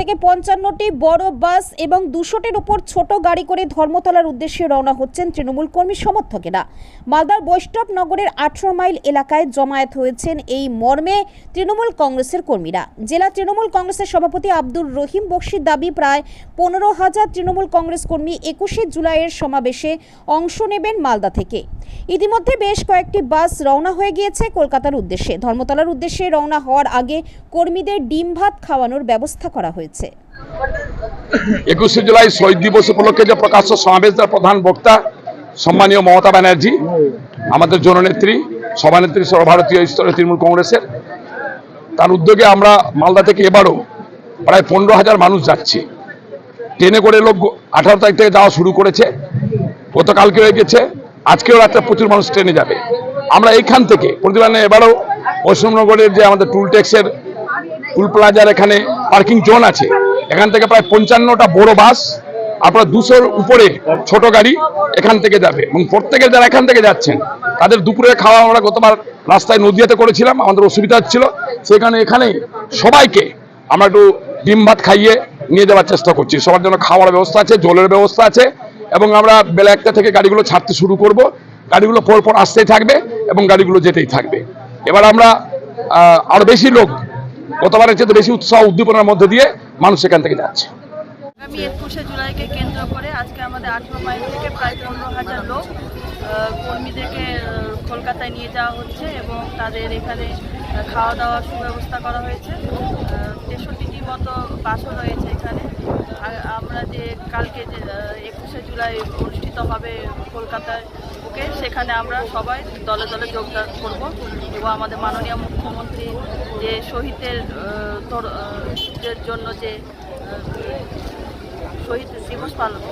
থেকে পঞ্চান্নটি বড় বাস এবং দুশোটির উপর ছোট গাড়ি করে ধর্মতলার উদ্দেশ্যে রওনা হচ্ছেন তৃণমূল কর্মী সমর্থকেরা। মালদার বৈষ্ণব নগরের আঠারো মাইল এলাকায় জমায়েত হয়েছেন এই মর্মে তৃণমূল কংগ্রেসের কর্মীরা। জেলা তৃণমূল কংগ্রেসের সভাপতি আব্দুর রহিম বক্সির দাবি, প্রায় পনেরো হাজার তৃণমূল কংগ্রেস কর্মী একুশে জুলাইয়ের সমাবেশে অংশ নেবেন মালদা থেকে। ইতিমধ্যে বেশ কয়েকটি বাস রওনা হয়ে গিয়েছে কলকাতার উদ্দেশ্যে। ধর্মতলার উদ্দেশ্যে রওনা হওয়ার আগে কর্মীদের ডিম ভাত খাওয়ানোর ব্যবস্থা করা হয়েছে। একুশে জুলাই শহীদ দিবস উপলক্ষে যে প্রকাশ্য সমাবেশের প্রধান বক্তা সম্মানীয় মমতা ব্যানার্জি, আমাদের জননেত্রী, সভানেত্রী সর্বভারতীয় স্তরে তৃণমূল কংগ্রেসের, তার উদ্যোগে আমরা মালদা থেকে এবারও প্রায় পনেরো হাজার মানুষ যাচ্ছি। ট্রেনে করে লোক আঠারো তারিখ থেকে যাওয়া শুরু করেছে গতকালকে হয়ে গেছে আজকেও রাত্রে প্রচুর মানুষ ট্রেনে যাবে। আমরা এইখান থেকে প্রতিবারে এবারও পশ্চিমনগরের যে আমাদের টুল ট্যাক্সের, টুল প্লাজার এখানে পার্কিং জোন আছে। এখান থেকে প্রায় পঞ্চান্নটা বড় বাস আপনার দুশোর উপরে ছোট গাড়ি এখান থেকে যাবে। এবং প্রত্যেকের যারা এখান থেকে যাচ্ছেন তাদের দুপুরে খাওয়া আমরা গতবার রাস্তায় নদিয়াতে করেছিলাম আমাদের অসুবিধা হচ্ছিল। সেখানে এখানে সবাইকে আমরা একটু ডিম ভাত খাইয়ে নিয়ে যাওয়ার চেষ্টা করছি। সবার জন্য খাওয়ার ব্যবস্থা আছে জলের ব্যবস্থা আছে এবং আমরা বেলা একটা থেকে গাড়িগুলো ছাড়তে শুরু করব। গাড়িগুলো পর পর আসতেই থাকবে এবং গাড়িগুলো যেতেই থাকবে। এবার আমরা আহ, আরও বেশি লোক গতবারের চেয়ে বেশি উৎসাহ উদ্দীপনার মধ্যে দিয়ে মানুষ সেখান থেকে যাচ্ছে। আগামী একুশে জুলাইকে কেন্দ্র করে আজকে আমাদের আঠেরো মাইল থেকে প্রায় পনেরো হাজার লোক কর্মীদেরকে কলকাতায় নিয়ে যাওয়া হচ্ছে এবং তাদের এখানে খাওয়া দাওয়ার সুব্যবস্থা করা হয়েছে। তেষট্টিটি মতো বাসও রয়েছে এখানে। আমরা যে কালকে যে একুশে জুলাই অনুষ্ঠিত হবে কলকাতায় বুকে সেখানে আমরা সবাই দলে দলে যোগদান করব এবং আমাদের মাননীয় মুখ্যমন্ত্রী যে শহীদের জন্য যে শহীদ দিবস পালন।